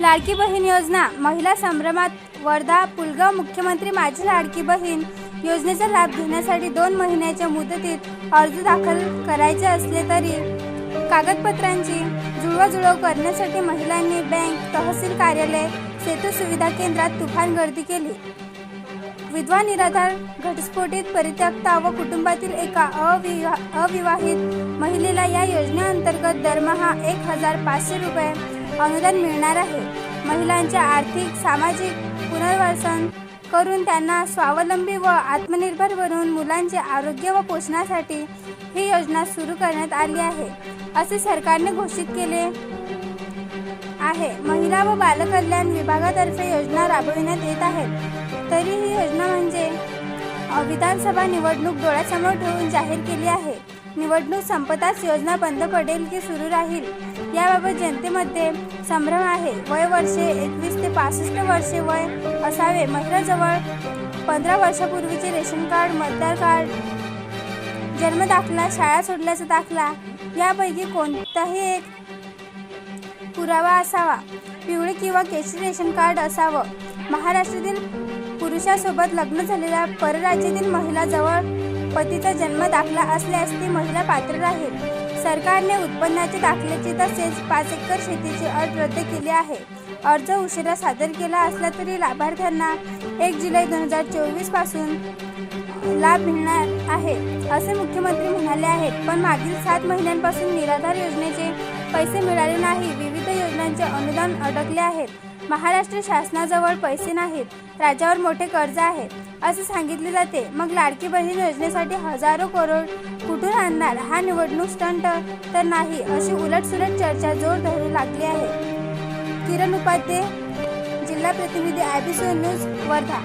लाडकी बहीण योजना महिला संभ्रमात वर्धा पुलगाव मुख्यमंत्री माझी लाडकी बहीण योजनेचा लाभ घेण्यासाठी दोन महिन्याच्या मुदतीत अर्ज दाखल करायचे असले तरी कागदपत्रांची जुळवाजुळव करण्यासाठी महिलांनी बँक तहसील कार्यालय सेतू सुविधा केंद्रात तुफान गर्दी केली. विधवा निराधार घटस्फोटित परित्यक्ता व कुटुंबातील एका अविवा अविवाहित महिलेला या योजनेअंतर्गत दरमहा एक हजार पाचशे रुपये अनुदान मिळणार आहे. महिलांच्या आर्थिक सामाजिक पुनर्वसन करून त्यांना स्वावलंबी व आत्मनिर्भर बनवून मुलांचे आरोग्य व पोषणासाठी ही योजना सुरू करण्यात आली आहे असे सरकारने घोषित केले आहे. महिला व बालकल्याण विभागातर्फे योजना राबविण्यात येत आहेत तरी ही योजना म्हणजे विधानसभा निवडणूक डोळ्यासमोर ठेवून जाहीर केली आहे. निवडणूक संपताच योजना बंद पडेल की सुरू राहील? याबाबत जनतेमध्ये संभ्रम आहे. वय वर्षे एकवीस ते पासष्ट वर्षे वय असावे. महिलाजवळ पंधरा वर्षापूर्वीचे रेशन कार्ड मतदार कार्ड जन्मदाखला शाळा सोडल्याचा दाखला यापैकी कोणताही एक पुरावा असावा. पिवळे किंवा केशरी रेशन कार्ड असावं. महाराष्ट्रातील पुरुषासोबत लग्न झालेल्या परराज्यातील महिलाजवळ पतीचा जन्म दाखला असल्यास ती महिला पात्र राहील. सरकारने उत्पन्नाचे दाखल्याची तसेच पाच एकर शेतीची अट रद्द केली आहे. अर्ज उशिरा सादर केला असला तरी लाभार्थ्यांना एक जुलै दोन हजार चोवीसपासून लाभ मिळणार आहे असे मुख्यमंत्री म्हणाले आहेत. पण मागील सात महिन्यांपासून निराधार योजनेचे पैसे मिळाले नाही. विविध योजनांचे अनुदान अडकले आहेत महाराष्ट्र शासनाजवळ पैसे नाहीत राज्यावर मोठे कर्ज आहे असे सांगितले जाते. मग लाडकी बहीण योजनेसाठी हजारो करोड कुठून आणणार? हा निवडणूक स्टंट तर नाही अशी उलटसुलट चर्चा जोर धरू लागली आहे. किरण उपाध्ये जिल्हा प्रतिनिधी आयबीसी न्यूज वर्धा.